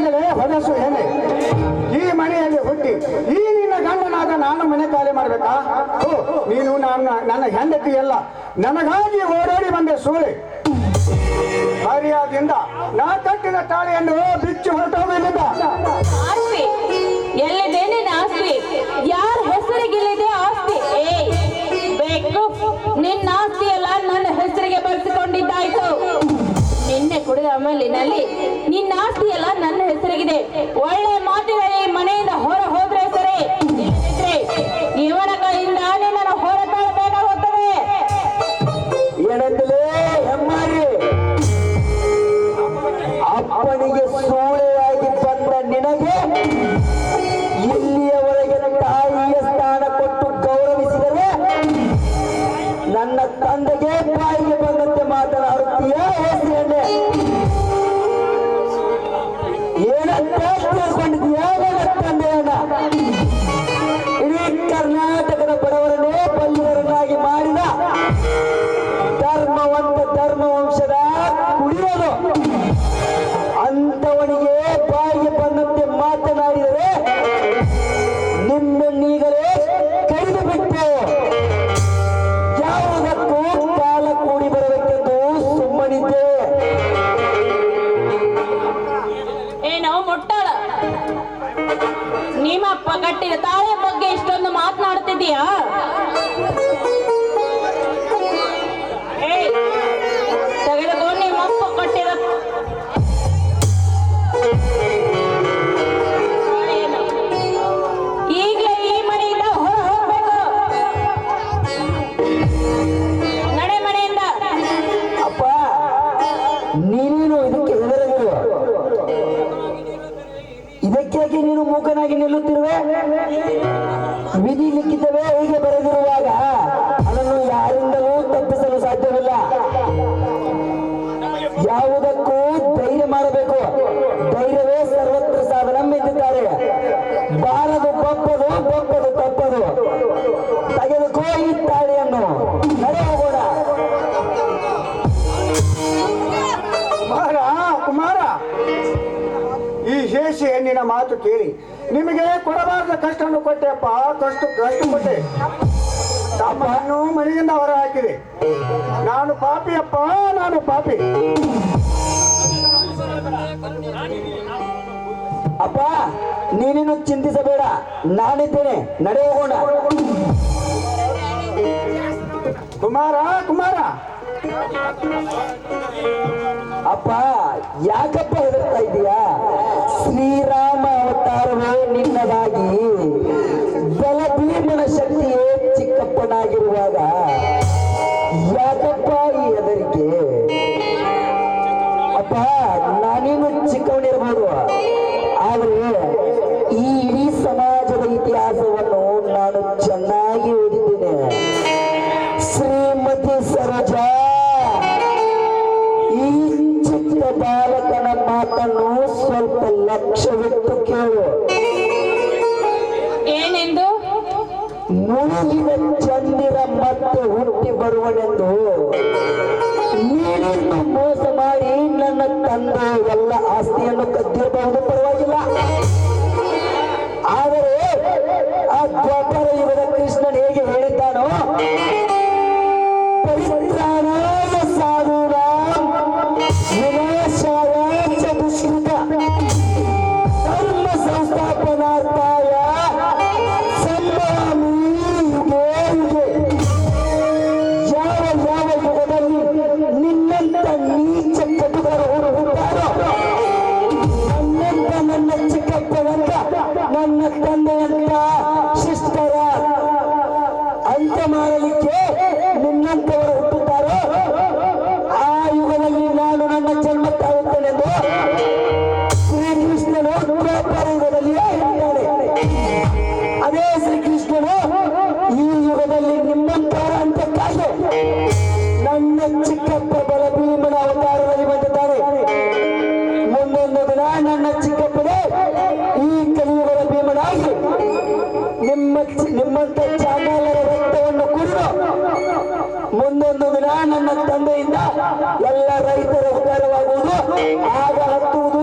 ಮನೆಯಲ್ಲೇ ಹೊಲಸು ಎಲೆ. ಈ ಮನೆಯಲ್ಲಿ ಹುಟ್ಟಿ ಈ ನಿನ್ನ ಗಂಡನಾದ ನಾನು ಮನೆ ಖಾಲಿ ಮಾಡ್ಬೇಕಾ? ನೀನು ನನ್ನ ನನ್ನ ಹೆಂಡತಿ ಎಲ್ಲ ನನಗಾಗಿ ಓಡಾಡಿ ಬಂದೆ ಸೂಳಿ. ಕಾರ್ಯದಿಂದ ನಾ ಕಟ್ಟಿನ ತಾಳೆಯನ್ನು ಬಿಚ್ಚು ಹೊರಟೋಗಲಿದ್ದ ಆಸ್ತಿ. ಎಲ್ಲಿದೆ ನಿನ್ನ ಆಸ್ತಿ ಯಾರ ಹೆಸರಿಗಿಲ್ಲಿದೆ ಆಸ್ತಿ? ಬೇಕು ನಿನ್ನ ಆಸ್ತಿ ಎಲ್ಲ ನನ್ನ ಹೆಸರಿಗೆ ಬರೆಸಿಕೊಂಡಿದ್ದಾಯ್ತು ಕುಡಿದ ನಲ್ಲಿ ನಿನ್ನ ಆಸ್ತಿ ಎಲ್ಲ ನನ್ನ ಹೆಸರಿಗಿದೆ. ಒಳ್ಳೆ ಮಾತಿನ ಮನೆಯಿಂದ ಹೊರ ಹೋದ್ರೆ ಧರ್ಮವಂತ ಧರ್ಮ ವಂಶದ ಕುಡಿಯೋದು. ಅಂತವನಿಗೆ ಬಾಯಿಗೆ ಬಂದಂತೆ ಮಾತನಾಡಿದರೆ ನಿನ್ನನ್ನೀಗಲೇ ಕೈದು ಬಿಟ್ಟು ಯಾವುದಕ್ಕೂ ಕಾಲ ಕೂಡಿ ಬರಬೇಕೆಂದು ಸುಮ್ಮನಿದ್ದೆ. ಏನೋ ಮುಟ್ಟಾಳ. ನಿಮ್ಮಪ್ಪ ಕಟ್ಟಿದ ತಾಳೆ ಬಗ್ಗೆ ಇಷ್ಟೊಂದು ಮಾತನಾಡ್ತಿದೀಯಾ ಇದಕ್ಕಾಗಿ ನೀನು ಮೂಕನಾಗಿ ನಿಲ್ಲುತ್ತಿರುವೆ? ವಿಧಿ ಲಿಖಿತವೇ? ಹೇಸಿ ಹೆಣ್ಣಿನ ಮಾತು ಕೇಳಿ. ನಿಮಗೆ ಕೊಡಬಾರದ ಕಷ್ಟವನ್ನು ಕೊಟ್ಟೆಪ್ಪ ಕಷ್ಟ ಕಷ್ಟ ಕೊಟ್ಟೆ. ತಮ್ಮನ್ನು ಮನೆಯಿಂದ ಹೊರ ಹಾಕಿದೆ ನಾನು ಪಾಪಿಯಪ್ಪ ನಾನು ಪಾಪಿ. ಅಪ್ಪ ನೀನೇನು ಚಿಂತಿಸಬೇಡ. ನಾನಿದ್ದೇನೆ. ನಡೆಯೋಣ ಕುಮಾರ ಕುಮಾರ. ಅಪ್ಪ, ಯಾಕಪ್ಪ ಹೆದರ್ತಾ ಇದೀಯಾ? ಶ್ರೀರಾಮ ಅವತಾರವೇ ನಿನ್ನದಾಗಿ. ಬಲಭೀಮನ ಶಕ್ತಿಯೇ ಚಿಕ್ಕಪ್ಪನಾಗಿರುವಾಗ ಯಾಕಪ್ಪ ಈ ಹೆದರಿಕೆ? ಅಪ್ಪ, ನಾನೇನು ಚಿಕ್ಕವನಿರ್ಬೋದು. ಆದ್ರೆ ಈ ಇಡೀ ಸಮಾಜದ ಇತಿಹಾಸವನ್ನು ಬಾಲಕನ ಮಾತನ್ನು ಸ್ವಲ್ಪ ಲಕ್ಷ್ಯವಿಟ್ಟು ಕೇಳು. ಏನೆಂದು? ಮುಳುಗಿದ ಚಂದಿರ ಮತ್ತೆ ಹುಟ್ಟಿ ಬರುವನೆಂದು. ನೀರಿಂದು ಮೋಸ ಮಾಡಿ ನನ್ನ ತಂದೆ ಎಲ್ಲ ಆಸ್ತಿಯನ್ನು ಕದ್ದಿರಬಹುದು ಪರವಾಗಿಲ್ಲ. ನಿಮ್ಮ ನಿಮ್ಮಂತ ಚಾಮಾಲರ ರಕ್ತವನ್ನು ಕುಡಿದು ಮುಂದೊಂದು ದಿನ ನನ್ನ ತಂದೆಯಿಂದ ಎಲ್ಲ ರೈತರ ಉಪಕಾರವಾಗುವುದು. ಆಗ ಹತ್ತುವುದು